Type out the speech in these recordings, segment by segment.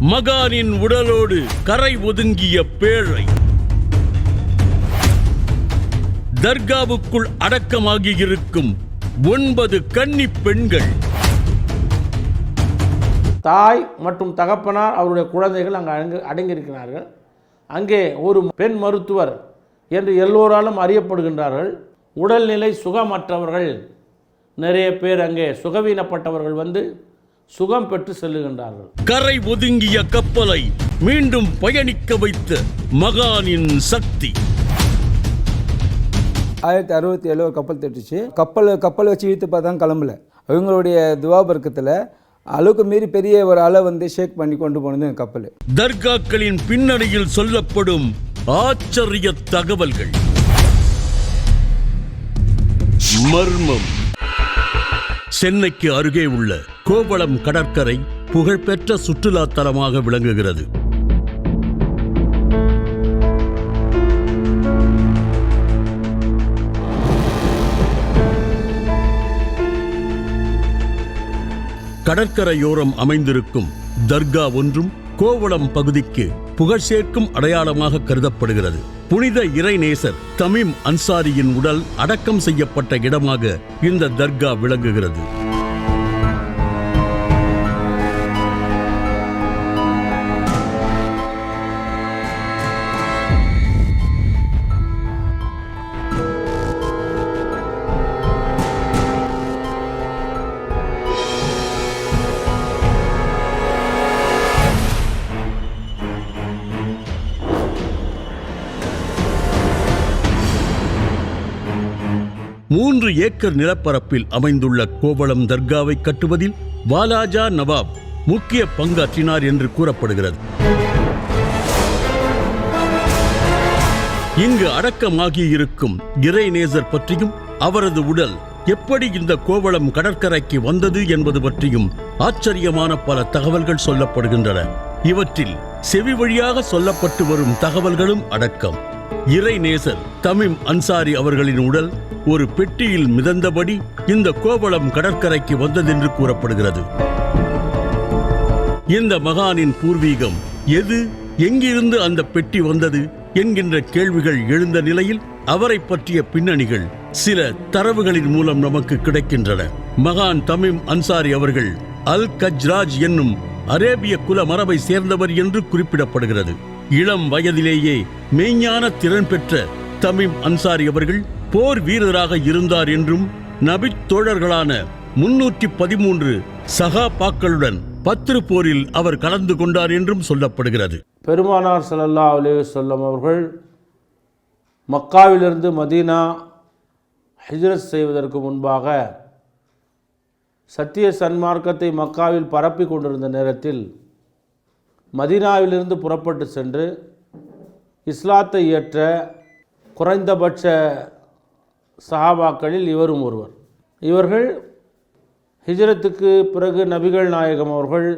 மகானின் உடலோடு கரை ஒதுங்கிய பேழை. தர்காவுக்குள் அடக்கமாகியிருக்கும் ஒன்பது கன்னி பெண்கள். தாய் மற்றும் தகப்பனார் அவருடைய குழந்தைகள் அங்கே அடங்கு அடங்கியிருக்கிறார்கள். அங்கே ஒரு பெண் மருத்துவர் என்று எல்லோராலும் அறியப்படுகின்றார்கள். உடல்நிலை சுகமற்றவர்கள். நிறைய பேர் அங்கே சுகவீனப்பட்டவர்கள் வந்து சுகம் பெற்று செல்லுகின்றார்கள். கரை ஒதுங்கிய கப்பலை மீண்டும் பயணிக்க வைத்த மகானின் சக்தி. ஆயிரத்தி அறுபத்தி ஏழு கப்பல் தட்டுச்சு கப்பல் கப்பல் வச்சு இழுத்து பார்த்தா கிளம்பல. இவங்களுடைய துவாபர்க்கத்தில் அளவுக்கு மீறி பெரிய ஒரு அலை வந்து ஷேக் பண்ணி கொண்டு போனது கப்பல். தர்காக்களின் பின்னணியில் சொல்லப்படும் ஆச்சரிய தகவல்கள். மர்மம். சென்னைக்கு அருகே உள்ள கோவளம் கடற்கரை புகழ்பெற்ற சுற்றுலா தலமாக விளங்குகிறது. கடற்கரையோரம் அமைந்திருக்கும் தர்கா ஒன்றும் கோவளம் பகுதிக்கு புகழ் சேர்க்கும் அடையாளமாக கருதப்படுகிறது. புனித இறைநேசர் தமிம் அன்சாரியின் உடல் அடக்கம் செய்யப்பட்ட இடமாக இந்த தர்கா விளங்குகிறது. மூன்று ஏக்கர் நிலப்பரப்பில் அமைந்துள்ள கோவளம் தர்காவை கட்டுவதில் வாலாஜா நவாப் முக்கிய பங்காற்றினார் என்று கூறப்படுகிறது. இங்கு அடக்கமாகி இருக்கும் இறைநேசர் பற்றியும் அவரது உடல் எப்படி இந்த கோவளம் கடற்கரைக்கு வந்தது என்பது பற்றியும் ஆச்சரியமான பல தகவல்கள் சொல்லப்படுகின்றன. இவற்றில் செவி வழியாக சொல்லப்பட்டு வரும் தகவல்களும் அடக்கம். இறைநேசர் தமிம் அன்சாரி அவர்களின் உடல் ஒரு பெட்டியில் மிதந்தபடி இந்த கோவளம் கடற்கரைக்கு வந்ததென்று கூறப்படுகிறது. இந்த மகானின் பூர்வீகம் எது? எங்கிருந்து அந்த பெட்டி வந்தது? என்கின்ற கேள்விகள் எழுந்த நிலையில் அவரை பற்றிய பின்னணிகள் சில தரவுகளின் மூலம் நமக்கு கிடைக்கின்றன. மகான் தமிம் அன்சாரி அவர்கள் அல் கஜ்ராஜ் என்னும் அரேபிய குல மரபை சேர்ந்தவர் என்று குறிப்பிடப்படுகிறது. இளம் வயதிலேயே மெய்ஞான திறன் பெற்ற தமிம் அன்சாரி அவர்கள் போர் வீரராக இருந்தார் என்றும் நபித் தோழர்களான முன்னூற்றி பதிமூன்று சகாபாக்களுடன் பத்ரு போரில் அவர் கலந்து கொண்டார் என்றும் சொல்லப்படுகிறது. பெருமானார் ஸல்லல்லாஹு அலே சொல்லம் அவர்கள் மக்காவிலிருந்து மதீனா ஹிஜ்ரத் செய்வதற்கு முன்பாக சத்திய சன்மார்க்கத்தை மக்காவில் பரப்பி கொண்டிருந்த நேரத்தில் மதீனாவிலிருந்து புறப்பட்டு சென்று இஸ்லாத்தை ஏற்ற குறைந்தபட்ச சஹாபாக்களில் இவரும் ஒருவர். இவர்கள் ஹிஜ்ரத்துக்கு பிறகு நபிகள் நாயகம் அவர்கள்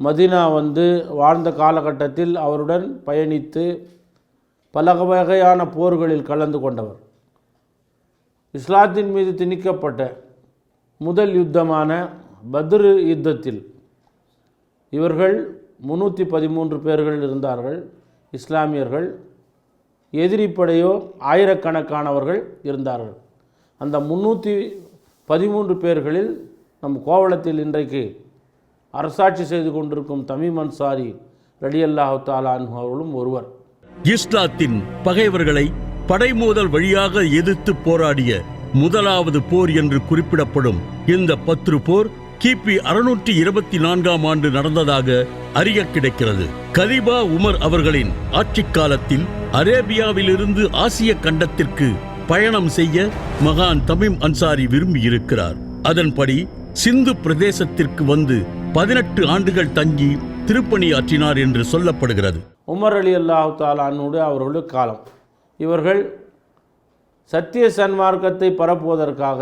மதீனா வந்து வாழ்ந்த காலகட்டத்தில் அவருடன் பயணித்து பல வகையான போர்களில் கலந்து கொண்டவர். இஸ்லாத்தின் மீது திணிக்கப்பட்ட முதல் யுத்தமான பத்ரு யுத்தத்தில் இவர்கள் முன்னூற்றி பதிமூன்று பேர்கள் இருந்தார்கள். இஸ்லாமியர்கள் எதிரிப்படையோ ஆயிரக்கணக்கானவர்கள் இருந்தார்கள். அந்த முன்னூற்றி பதிமூன்று பேர்களில் நம் கோவளத்தில் இன்றைக்கு அரசாட்சி செய்து கொண்டிருக்கும் தமீம் அன்சாரி ரலியல்லாஹு தாலா அன்ஹு அவர்களும் ஒருவர். இஸ்லாத்தின் பகைவர்களை படைமோதல் வழியாக எதிர்த்து போராடிய முதலாவது போர் என்று குறிப்பிடப்படும் இந்த பத்ரு போர் கிபி அறுநூற்றி இருபத்தி நான்காம் ஆண்டு நடந்ததாக அறிய கிடைக்கிறது. கலிபா உமர் அவர்களின் ஆட்சி காலத்தில் அரேபியாவிலிருந்து ஆசிய கண்டத்திற்கு பயணம் செய்ய மகான் தமிம் அன்சாரி விரும்பியிருக்கிறார். அதன்படி சிந்து பிரதேசத்திற்கு வந்து பதினெட்டு ஆண்டுகள் தங்கி திருப்பணியாற்றினார் என்று சொல்லப்படுகிறது. உமர் அலி அல்லாஹு தாலானோடு அவர்களுடைய காலம். இவர்கள் சத்திய சன்மார்க்கத்தை பரப்புவதற்காக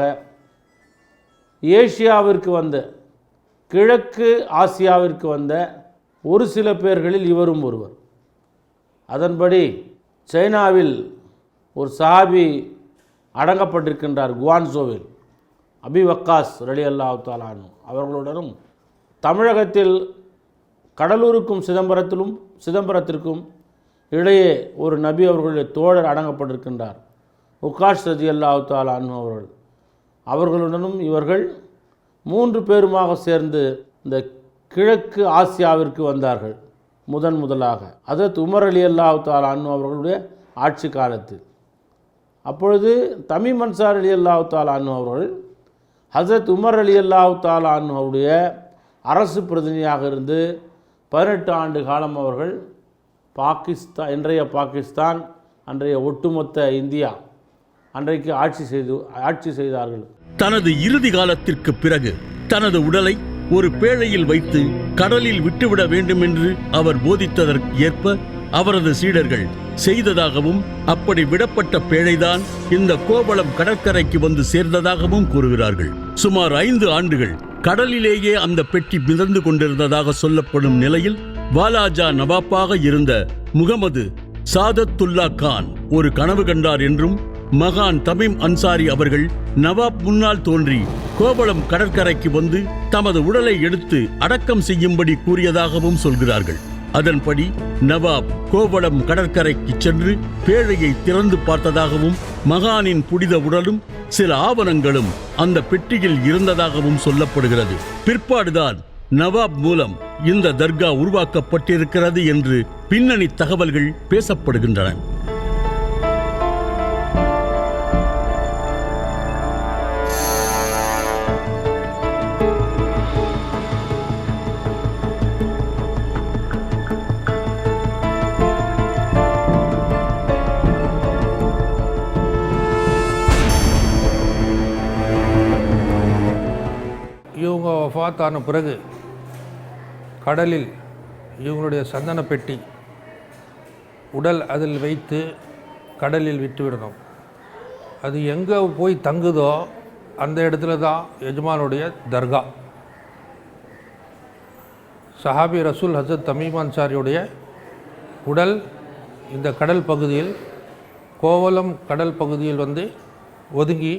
ஏசியாவிற்கு வந்த கிழக்கு ஆசியாவிற்கு வந்த ஒரு சில பேர்களில் இவரும் ஒருவர். அதன்படி சைனாவில் ஒரு சஹாபி அடங்கப்பட்டிருக்கின்றார் குவான்சோவில் அபி வக்காஸ் ரலி அல்லாஹு தாலானு அவர்களுடனும் தமிழகத்தில் கடலூருக்கும் சிதம்பரத்திலும் சிதம்பரத்திற்கும் இடையே ஒரு நபி அவர்களுடைய தோழர் அடங்கப்பட்டிருக்கின்றார். உக்காஷ் ரதி அல்லாஹு அவர்கள். அவர்களுடனும் இவர்கள் மூன்று பேருமாக சேர்ந்து இந்த கிழக்கு ஆசியாவிற்கு வந்தார்கள் முதன் முதலாக. அதற்கு உமர் அலி அல்லாஹு தாலா அவர்களுடைய ஆட்சி காலத்தில். அப்பொழுது தமிழ் மன்சார் அலி அல்லாஹு தாலா அவர்கள் ஹசரத் உமர் அலி அல்லாஹு தாலா அவருடைய அரசு பிரதிநிதியாக இருந்து பதினெட்டு ஆண்டு காலம் அவர்கள் பாகிஸ்தான் இன்றைய பாகிஸ்தான் அன்றைய ஒட்டுமொத்த இந்தியா அன்றைக்கு ஆட்சி செய்து ஆட்சி செய்தார்கள். தனது இறுதி காலத்திற்கு பிறகு தனது உடலை ஒரு பேழையில் வைத்து கடலில் விட்டுவிட வேண்டும் என்று அவர் போதித்ததற்கு ஏற்ப அவரது சீடர்கள் செய்ததாகவும் அப்படி விடப்பட்ட பேழைதான் இந்த கோவளம் கடற்கரைக்கு வந்து சேர்ந்ததாகவும் கூறுகிறார்கள். சுமார் ஐந்து ஆண்டுகள் கடலிலேயே அந்த பெட்டி மிதந்து கொண்டிருந்ததாக சொல்லப்படும் நிலையில் வாலாஜா நவாப்பாக இருந்த முகமது சாதத்துல்லா கான் ஒரு கனவு கண்டார் என்றும் மகான் தமிம் அன்சாரி அவர்கள் நவாப் முன்னால் தோன்றி கோவளம் கடற்கரைக்கு வந்து தமது உடலை எடுத்து அடக்கம் செய்யும்படி கூறியதாகவும் சொல்கிறார்கள். அதன்படி நவாப் கோவளம் கடற்கரைக்கு சென்று பேழையை திறந்து பார்த்ததாகவும் மகானின் புனித உடலும் சில ஆவணங்களும் அந்த பெட்டியில் இருந்ததாகவும் சொல்லப்படுகிறது. பிற்பாடுதான் நவாப் மூலம் இந்த தர்கா உருவாக்கப்பட்டிருக்கிறது என்று பின்னணி தகவல்கள் பேசப்படுகின்றன. இவங்க பிறகு கடலில் இவங்களுடைய சந்தன பெட்டி உடல் அதில் வைத்து கடலில் விட்டுவிடணும். அது எங்கே போய் தங்குதோ அந்த இடத்துல தான் எஜமானுடைய தர்கா. சஹாபி ரசூல் ஹசத் தமீம் அன்சாரியுடைய உடல் இந்த கடல் பகுதியில் கோவலம் கடல் பகுதியில் வந்து ஒதுங்கி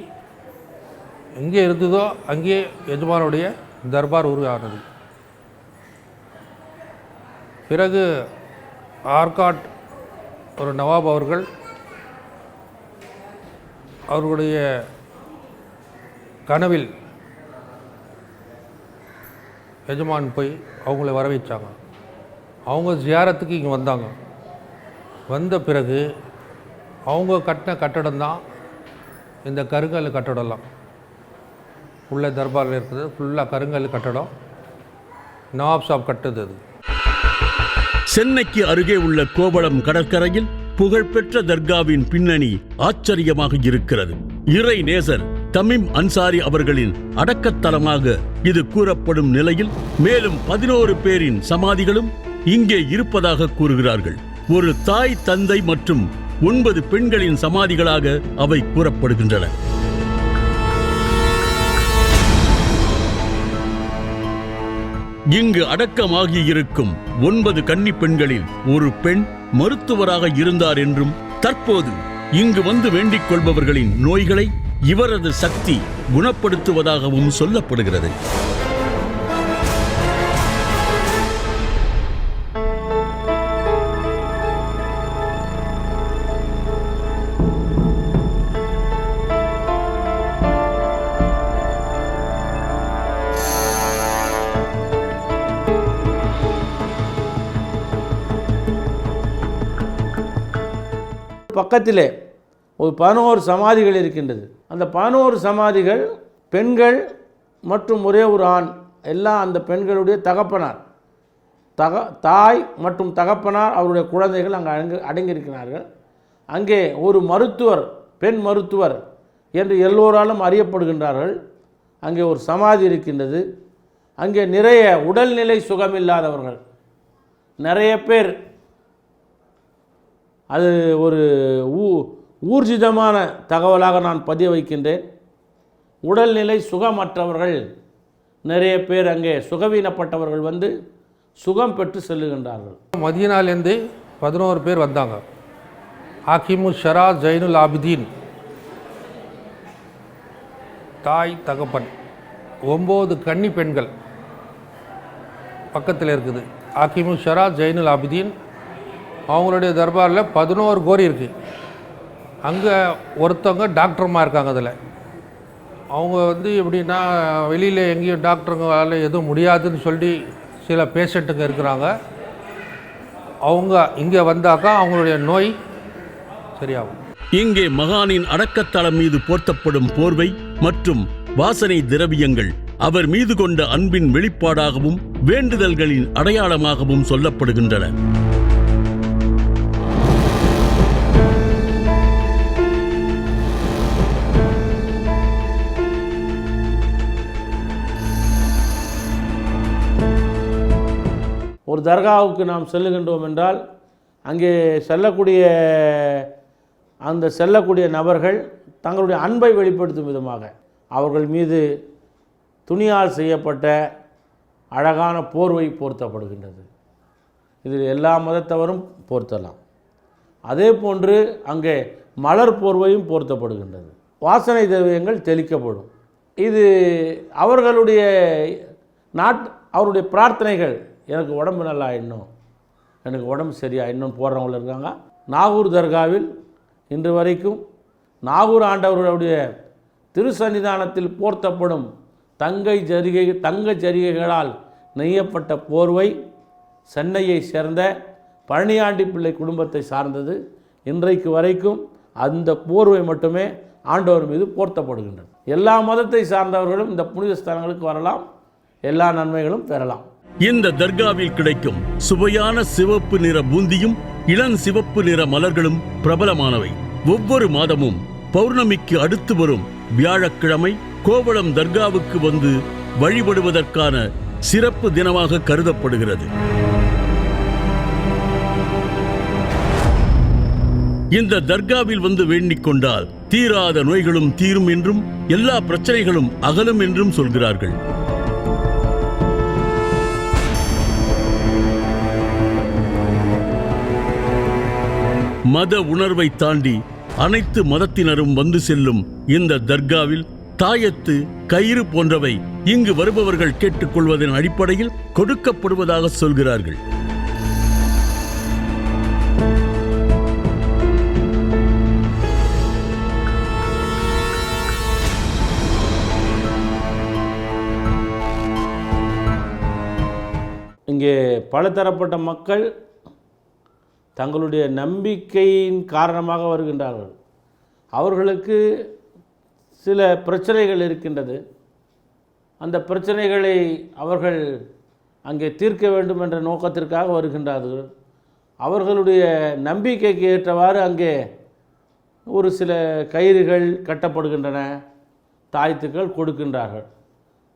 எங்கே இருந்ததோ அங்கே எஜமானுடைய தர்பார் உருவானது பிறகு ஆர்காட் ஒரு நவாப் அவர்கள் அவர்களுடைய கனவில் எஜமான் போய் அவங்கள வர வைச்சாங்க அவங்க ஜியாரத்துக்கு இங்கே வந்தாங்க. வந்த பிறகு அவங்க கட்டின கட்டடம் தான் இந்த கருங்கல் கட்டடம்லாம். உள்ள தர்பாரில் இருக்குது. ஃபுல்லாக கருங்கல் கட்டடம். நவாப் சாப் கட்டுது அது. சென்னைக்கு அருகே உள்ள கோவளம் கடற்கரையில் புகழ்பெற்ற தர்காவின் பின்னணி ஆச்சரியமாக இருக்கிறது. இறை நேசர் தமிம் அன்சாரி அவர்களின் அடக்கத்தலமாக இது கூறப்படும் நிலையில் மேலும் பதினோரு பேரின் சமாதிகளும் இங்கே இருப்பதாக கூறுகிறார்கள். ஒரு தாய் தந்தை மற்றும் ஒன்பது பெண்களின் சமாதிகளாக அவை கூறப்படுகின்றன. இங்கு அடக்கமாகி இருக்கும் ஒன்பது கன்னி பெண்களில் ஒரு பெண் மருத்துவராக இருந்தார் என்றும் தற்போது இங்கு வந்து வேண்டிக் கொள்பவர்களின் நோய்களை இவரது சக்தி குணப்படுத்துவதாகவும் சொல்லப்படுகிறது. பக்கத்திலே ஒரு பதினோரு சமாதிகள் இருக்கின்றது. அந்த பதினோரு சமாதிகள் பெண்கள் மற்றும் ஒரே ஒரு ஆண் எல்லாம் அந்த பெண்களுடைய தகப்பனார். தக தாய் மற்றும் தகப்பனார் அவருடைய குழந்தைகள் அங்கே அடங்கி அடங்கியிருக்கிறார்கள். அங்கே ஒரு மருத்துவர் பெண் மருத்துவர் என்று எல்லோராலும் அறியப்படுகின்றார்கள். அங்கே ஒரு சமாதி இருக்கின்றது. அங்கே நிறைய உடல்நிலை சுகமில்லாதவர்கள். நிறைய பேர் அது ஒரு ஊ ஊர்ஜிதமான தகவலாக நான் பதிய வைக்கின்றேன். உடல்நிலை சுகமற்றவர்கள் நிறைய பேர் அங்கே சுகவீனப்பட்டவர்கள் வந்து சுகம் பெற்று செல்லுகின்றார்கள். மதியனாலேருந்து பதினோரு பேர் வந்தாங்க. ஹாக்கிமு ஷரா ஜைனுல் ஆபிதீன். தாய் தகப்பன். ஒம்பது கன்னி பெண்கள் பக்கத்தில் இருக்குது. ஹாக்கிமு ஷரா ஜெயினுல் ஆபிதீன் அவங்களுடைய தர்பாரில் பதினோரு கோரி இருக்குது அங்கே ஒருத்தவங்க டாக்டர்மா இருக்காங்க அதில். அவங்க வந்து எப்படின்னா வெளியில் எங்கேயும் டாக்டருங்களால் எதுவும் முடியாதுன்னு சொல்லி சில பேஷண்ட்டுங்க இருக்கிறாங்க. அவங்க இங்கே வந்தாக்கா அவங்களுடைய நோய் சரியாகும். இங்கே மகானின் அடக்கத்தளம் மீது போர்த்தப்படும் போர்வை மற்றும் வாசனை திரவியங்கள் அவர் மீது கொண்ட அன்பின் வெளிப்பாடாகவும் வேண்டுதல்களின் அடையாளமாகவும் சொல்லப்படுகின்றன. ஒரு தர்காவுக்கு நாம் செல்லுகின்றோம் என்றால் அங்கே செல்லக்கூடிய அந்த செல்லக்கூடிய நபர்கள் தங்களுடைய அன்பை வெளிப்படுத்தும் விதமாக அவர்கள் மீது துணியால் செய்யப்பட்ட அழகான போர்வை போர்த்தப்படுகின்றது. இதில் எல்லா மதத்தவரும் போர்த்தலாம். அதே போன்று அங்கே மலர் போர்வையும் போர்த்தப்படுகின்றது. வாசனை திரவியங்கள் தெளிக்கப்படும். இது அவர்களுடைய நாட் அவருடைய பிரார்த்தனைகள் எனக்கு உடம்பு நல்லா இன்னும் எனக்கு உடம்பு சரியா இன்னும் போடுறவங்களும் இருக்காங்க. நாகூர் தர்காவில் இன்று வரைக்கும் நாகூர் ஆண்டவர்களுடைய திருசன்னிதானத்தில் போர்த்தப்படும் தங்கை ஜரிகை தங்க ஜரிகைகளால் நெய்யப்பட்ட போர்வை சென்னையை சேர்ந்த பழனியாண்டி பிள்ளை குடும்பத்தை சார்ந்தது. இன்றைக்கு வரைக்கும் அந்த போர்வை மட்டுமே ஆண்டவர் மீது போர்த்தப்படுகின்றன எல்லா மதத்தை சார்ந்தவர்களும் இந்த புனித ஸ்தலங்களுக்கு வரலாம். எல்லா நன்மைகளும் பெறலாம். இந்த தர்காவில் கிடைக்கும் சுவையான சிவப்பு நிற பூந்தியும் இளம் சிவப்பு நிற மலர்களும் பிரபலமானவை. ஒவ்வொரு மாதமும் பௌர்ணமிக்கு அடுத்து வரும் வியாழக்கிழமை கோவளம் தர்காவுக்கு வந்து வழிபடுவதற்கான சிறப்பு தினமாக கருதப்படுகிறது. இந்த தர்காவில் வந்து வேண்டிக் கொண்டால் தீராத நோய்களும் தீரும் என்றும் எல்லா பிரச்சனைகளும் அகலும் என்றும் சொல்கிறார்கள். மத உணர்வை தாண்டி அனைத்து மதத்தினரும் வந்து செல்லும் இந்த தர்காவில் தாயத்து கயிறு போன்றவை இங்கு வருபவர்கள் கேட்டுக்கொள்வதன் அடிப்படையில் கொடுக்கப்படுவதாக சொல்கிறார்கள். இங்கே பலதரப்பட்ட மக்கள் தங்களுடைய நம்பிக்கையின் காரணமாக வருகின்றார்கள். அவர்களுக்கு சில பிரச்சனைகள் இருக்கின்றது. அந்த பிரச்சனைகளை அவர்கள் அங்கே தீர்க்க வேண்டும் என்ற நோக்கத்திற்காக வருகின்றார்கள். அவர்களுடைய நம்பிக்கைக்கு ஏற்றவாறு அங்கே ஒரு சில கயிறுகள் கட்டப்படுகின்றன தாய்த்துக்கள் கொடுக்கின்றார்கள்.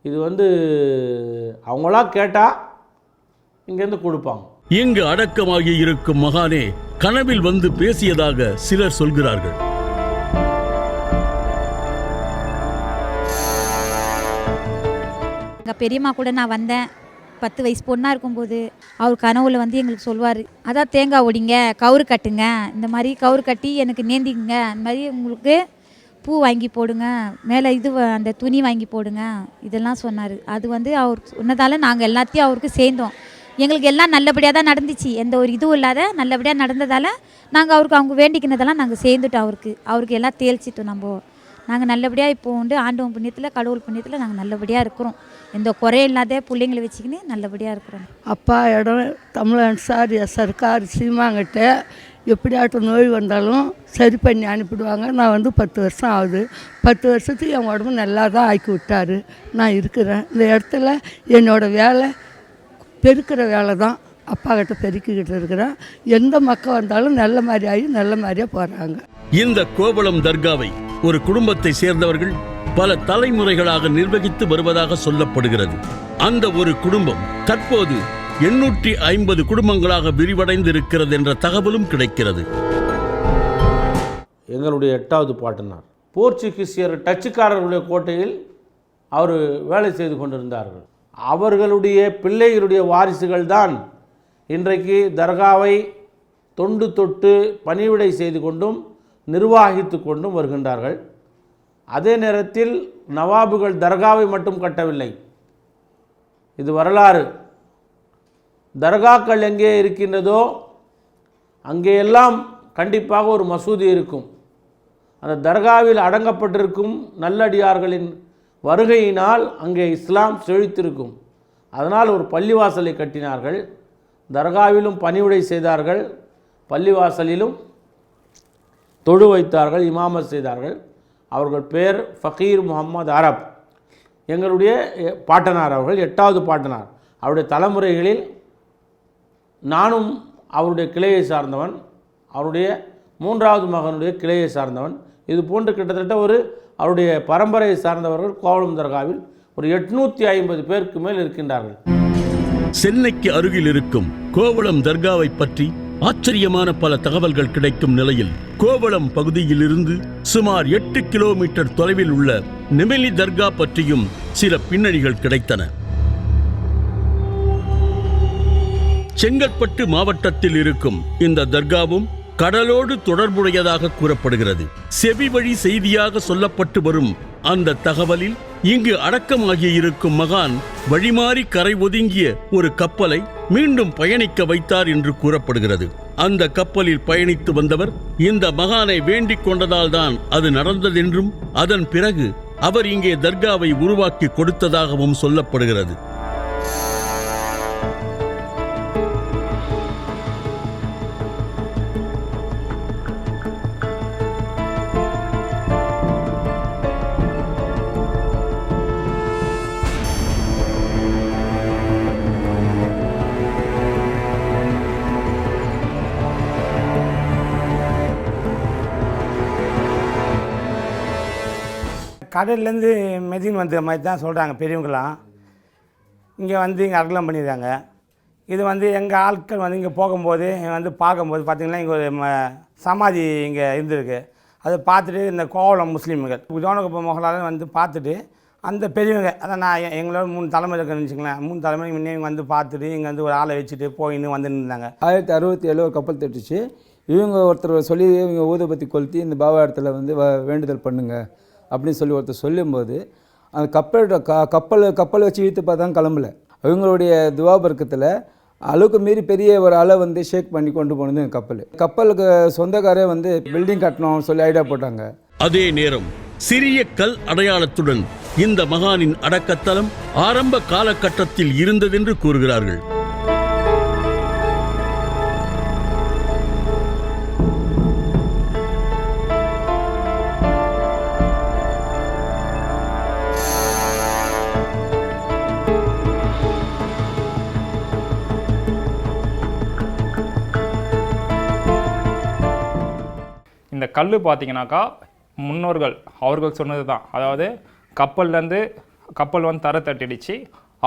இது வந்து அவங்களா கேட்டால் இங்கேருந்து கொடுப்பாங்க. இங்கு அடக்கமாகி இருக்கும் மகானே கனவில் வந்து பேசியதாக சிலர் சொல்கிறார்கள். எங்கள் பெரியம்மா கூட நான் வந்தேன். பத்து வயசு பொண்ணாக இருக்கும்போது அவர் கனவுல வந்து எங்களுக்கு சொல்லுவார் அதான் தேங்காய் ஒடிங்க கவுறு கட்டுங்க இந்த மாதிரி கவுறு கட்டி எனக்கு நேந்திங்க இந்த மாதிரி உங்களுக்கு பூ வாங்கி போடுங்க மேலே இது வ- அந்த துணி வாங்கி போடுங்க இதெல்லாம் சொன்னார். அது வந்து அவர் சொன்னதால் நாங்கள் எல்லாத்தையும் அவருக்கு சேர்ந்தோம். எங்களுக்கு எல்லாம் நல்லபடியாக தான் நடந்துச்சு. எந்த ஒரு இதுவும் இல்லாத நல்லபடியாக நடந்ததால் நாங்கள் அவருக்கு அவங்க வேண்டிக்கினதெல்லாம் நாங்கள் சேர்ந்துட்டோம் அவருக்கு. அவருக்கு எல்லாம் தேய்ச்சிட்டோம் நம்ம. நாங்கள் நல்லபடியாக இப்போ உண்டு. ஆண்டவன் புண்ணியத்தில் கடவுள் புண்ணியத்தில் நாங்கள் நல்லபடியாக இருக்கிறோம். எந்த குறையும் இல்லாத பிள்ளைங்களை வச்சுக்கின்னு நல்லபடியாக இருக்கிறோம். அப்பா இடம் தமிழன் சார் சர்க்கார் சீமாங்கிட்ட எப்படியாட்டும் நோய் வந்தாலும் சரி பண்ணி அனுப்பிடுவாங்க. நான் வந்து பத்து வருஷம் ஆகுது. பத்து வருஷத்துக்கு என் உடம்பு நல்லா தான் ஆக்கி விட்டாரு. நான் இருக்கிறேன். இந்த இடத்துல என்னோடய வேலை பெருக்கிற வேலை தான் அப்பா கிட்ட பெருக்கிக்கிட்டு இருக்கிறேன். எந்த மக்கள் வந்தாலும் நல்ல மாதிரி ஆகி நல்ல மாதிரியாக போகிறாங்க இந்த கோவளம் தர்காவை ஒரு குடும்பத்தை சேர்ந்தவர்கள் பல தலைமுறைகளாக நிர்வகித்து வருவதாக சொல்லப்படுகிறது. அந்த ஒரு குடும்பம் தற்போது எண்ணூற்றி ஐம்பது குடும்பங்களாக விரிவடைந்து இருக்கிறது என்ற தகவலும் கிடைக்கிறது. எங்களுடைய எட்டாவது பாட்டனார். போர்ச்சுகீசியர் டச்சுக்காரர்களுடைய கோட்டையில் அவர் வேலை செய்து கொண்டிருந்தார்கள். அவர்களுடைய பிள்ளைகளுடைய வாரிசுகள் தான் இன்றைக்கு தர்காவை தொண்டு தொட்டு பணிவிடை செய்து கொண்டும் நிர்வாகித்து கொண்டும் வருகின்றார்கள். அதே நேரத்தில் நவாபுகள் தர்காவை மட்டும் கட்டவில்லை. இது வரலாறு. தர்காக்கள் எங்கே இருக்கின்றதோ அங்கேயெல்லாம் கண்டிப்பாக ஒரு மசூதி இருக்கும். அந்த தர்காவில் அடங்கப்பட்டிருக்கும் நல்லடியார்களின் வருகையினால் அங்கே இஸ்லாம் செழித்திருக்கும். அதனால் ஒரு பள்ளிவாசலை கட்டினார்கள். தர்காவிலும் பணிவிடை செய்தார்கள். பள்ளிவாசலிலும் தொழு வைத்தார்கள் இமாமத் செய்தார்கள். அவர்கள் பேர் ஃபகீர் முகமது அரப். எங்களுடைய பாட்டனார் அவர்கள் எட்டாவது பாட்டனார். அவருடைய தலைமுறைகளில் நானும் அவருடைய கிளையை சார்ந்தவன் அவருடைய மூன்றாவது மகனுடைய கிளையை சார்ந்தவன். இது போன்று கிட்டத்தட்ட ஒரு அவருடைய பரம்பரையை சார்ந்தவர்கள் கோவளம் தர்காவில் ஒரு எட்நூற்றி ஐம்பது பேருக்கு மேல் இருக்கின்றார்கள். சென்னைக்கு அருகில் இருக்கும் கோவளம் தர்காவை பற்றி ஆச்சரியமான பல தகவல்கள் கிடைக்கும் நிலையில் கோவளம் பகுதியிலிருந்து சுமார் எட்டு கிலோமீட்டர் தொலைவில் உள்ள நெமிலி தர்கா பற்றியும் சில பின்னணிகள் கிடைத்தன. செங்கற்பட்டு மாவட்டத்தில் இருக்கும் இந்த தர்காவும் கடலோடு தொடர்புடையதாக கூறப்படுகிறது. செவி வழி செய்தியாக சொல்லப்பட்டு வரும் அந்த தகவலில் இங்கு அடக்கமாகி இருக்கும் மகான் வழிமாறி கரை ஒதுங்கிய ஒரு கப்பலை மீண்டும் பயணிக்க வைத்தார் என்று கூறப்படுகிறது. அந்த கப்பலில் பயணித்து வந்தவர் இந்த மகானை வேண்டிக் கொண்டதால்தான் அது நடந்ததென்றும் அதன் பிறகு அவர் இங்கே தர்காவை உருவாக்கி கொடுத்ததாகவும் சொல்லப்படுகிறது. கடல்லேருந்து மெதின் வந்த மாதிரி தான் சொல்கிறாங்க பெரியவங்களாம். இங்கே வந்து இங்கே அடக்கம் பண்ணியிருக்காங்க. இது வந்து எங்கள் ஆட்கள் வந்து இங்கே போகும்போது வந்து பார்க்கும்போது பார்த்திங்கன்னா இங்கே ஒரு ம சமாதி இங்கே இருந்திருக்கு. அதை பார்த்துட்டு இந்த கோவளம் முஸ்லீம்கள் ஜோனகுப்ப மொகலாலும் வந்து பார்த்துட்டு அந்த பெரியவங்க அதான் நான் எங்களோட மூணு தலைமுறை இருக்குன்னு வச்சுங்களேன் மூணு தலைமுறை முன்னே வந்து பார்த்துட்டு இங்கே வந்து ஒரு ஆளை வச்சுட்டு போயின்னு வந்துன்னு இருந்தாங்க. ஆயிரத்தி அறுபத்தி ஏழு ஒரு கப்பல் தட்டுச்சு இவங்க ஒருத்தர் சொல்லி இவங்க ஊதுபத்தி கொளுத்தி இந்த பாபா இடத்துல வந்து வ- வேண்டுதல் பண்ணுங்கள் அப்படின்னு சொல்லி ஒருத்தர் சொல்லும்போது அந்த கப்பல் க கப்பல் கப்பலை வச்சு இழுத்து பார்த்தா கிளம்பல. அவங்களுடைய துவாபர்க்கத்தில் அளவுக்கு மீறி பெரிய ஒரு அலை வந்து ஷேக் பண்ணி கொண்டு போனது கப்பல். கப்பலுக்கு சொந்தக்காரே வந்து பில்டிங் கட்டணும்னு சொல்லி ஐடியா போட்டாங்க. அதே நேரம் சிறிய கல் அடையாளத்துடன் இந்த மகானின் அடக்கத்தலம் ஆரம்ப காலகட்டத்தில் இருந்ததென்று கூறுகிறார்கள். கல் பார்த்தீங்கன்னாக்கா முன்னோர்கள் அவர்கள் சொன்னது தான். அதாவது கப்பல்லேருந்து கப்பல் வந்து தர தட்டிடுச்சு.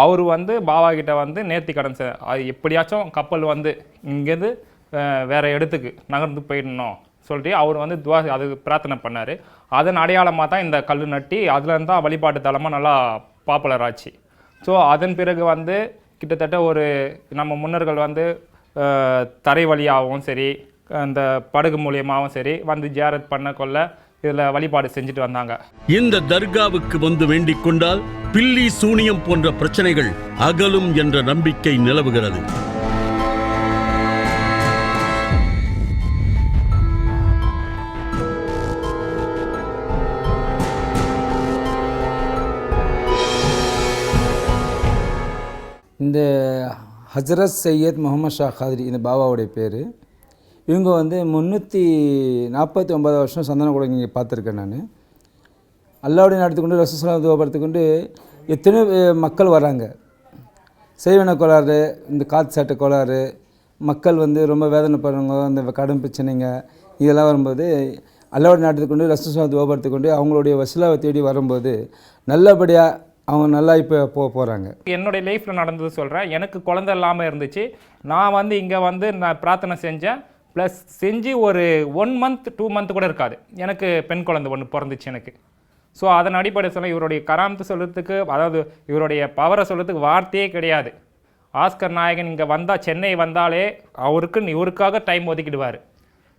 அவர் வந்து பாபா கிட்ட வந்து நேர்த்தி கடன் செய்தார் அது எப்படியாச்சும் கப்பல் வந்து இங்கேருந்து வேறு வேற இடத்துக்கு நகர்ந்து போயிடணும் சொல்லிட்டு அவர் வந்து துவா அது பிரார்த்தனை பண்ணார். அதன் அடையாளமாக தான் இந்த கல் நட்டி அதுலேருந்து தான் வழிபாட்டு தலமாக நல்லா பாப்புலர் ஆச்சு. ஸோ அதன் பிறகு வந்து கிட்டத்தட்ட ஒரு நம்ம முன்னோர்கள் வந்து தரை வழியாகவும் சரி அந்த படகு மூலியமாகவும் சரி வந்து ஜியாரத் பண்ண கொள்ள இதில் வழிபாடு செஞ்சுட்டு வந்தாங்க. இந்த தர்காவுக்கு வந்து வேண்டிக் கொண்டால் பில்லி சூனியம் போன்ற பிரச்சனைகள் அகலும் என்ற நம்பிக்கை நிலவுகிறது. இந்த ஹஜரத் சையத் முகமது ஷா காதிரி இந்த பாபாவுடைய பேர். இவங்க வந்து முந்நூற்றி நாற்பத்தி ஒன்பது வருஷம் சந்தன கூட இங்கே பார்த்துருக்கேன் நான். அல்லாவுடைய நடத்திக்கொண்டு ரசூசலாம் துவப்படுத்திக்கொண்டு எத்தனையோ மக்கள் வராங்க. செய்வன கோளாறு இந்த காற்று சாட்ட கோளாறு மக்கள் வந்து ரொம்ப வேதனைப்படுறவங்க இந்த கடன் பிரச்சனைங்க இதெல்லாம் வரும்போது அல்லாவுடைய நாட்டுக்கு கொண்டு ரசூசலாம் துவப்படுத்திக்கொண்டு அவங்களுடைய வசூலாவை தேடி வரும்போது நல்லபடியாக அவங்க நல்லா இப்போ போக போகிறாங்க என்னுடைய லைஃப்பில் நடந்தது சொல்கிறேன் எனக்கு குழந்தை இல்லாமல் இருந்துச்சு. நான் வந்து இங்கே வந்து நான் பிரார்த்தனை செஞ்சேன். ப்ளஸ் செஞ்சு ஒரு ஒன் மந்த் டூ மந்த் கூட இருக்காது. எனக்கு பெண் குழந்தை ஒன்று பிறந்துச்சு எனக்கு. ஸோ அதன் அடிப்படை சொல்ல இவருடைய கராமத்து சொல்கிறதுக்கு அதாவது இவருடைய பவரை சொல்கிறதுக்கு வார்த்தையே கிடையாது. ஆஸ்கர் நாயகன் இங்கே வந்தால் சென்னை வந்தாலே அவருக்கு இவருக்காக டைம் ஒதுக்கிடுவார்.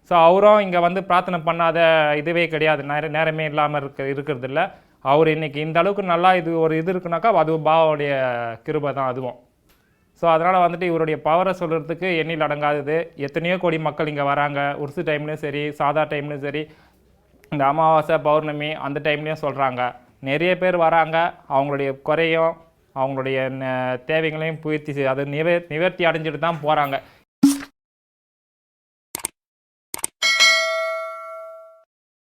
ஸோ அவரும் இங்கே வந்து பிரார்த்தனை பண்ணாத இதுவே கிடையாது. நேர நேரமே இல்லாமல் இருக்க இருக்கிறதில்ல அவர் இன்னைக்கு இந்த அளவுக்கு நல்லா இது ஒரு இது இருக்குனாக்கா அது பாவோடைய கிருபை தான் அதுவும். ஸோ அதனால் வந்துட்டு இவருடைய பவரை சொல்கிறதுக்கு எண்ணில் அடங்காதது. எத்தனையோ கோடி மக்கள் இங்கே வராங்க. உருசு டைம்லேயும் சரி சாதா டைம்லேயும் சரி இந்த அமாவாசை பௌர்ணமி அந்த டைம்லேயும் சொல்கிறாங்க நிறைய பேர் வராங்க. அவங்களுடைய குறையும் அவங்களுடைய ந- தேவைகளையும் பூர்த்தி செய் அதை நிவர் நிவர்த்தி அடைஞ்சிட்டு தான் போகிறாங்க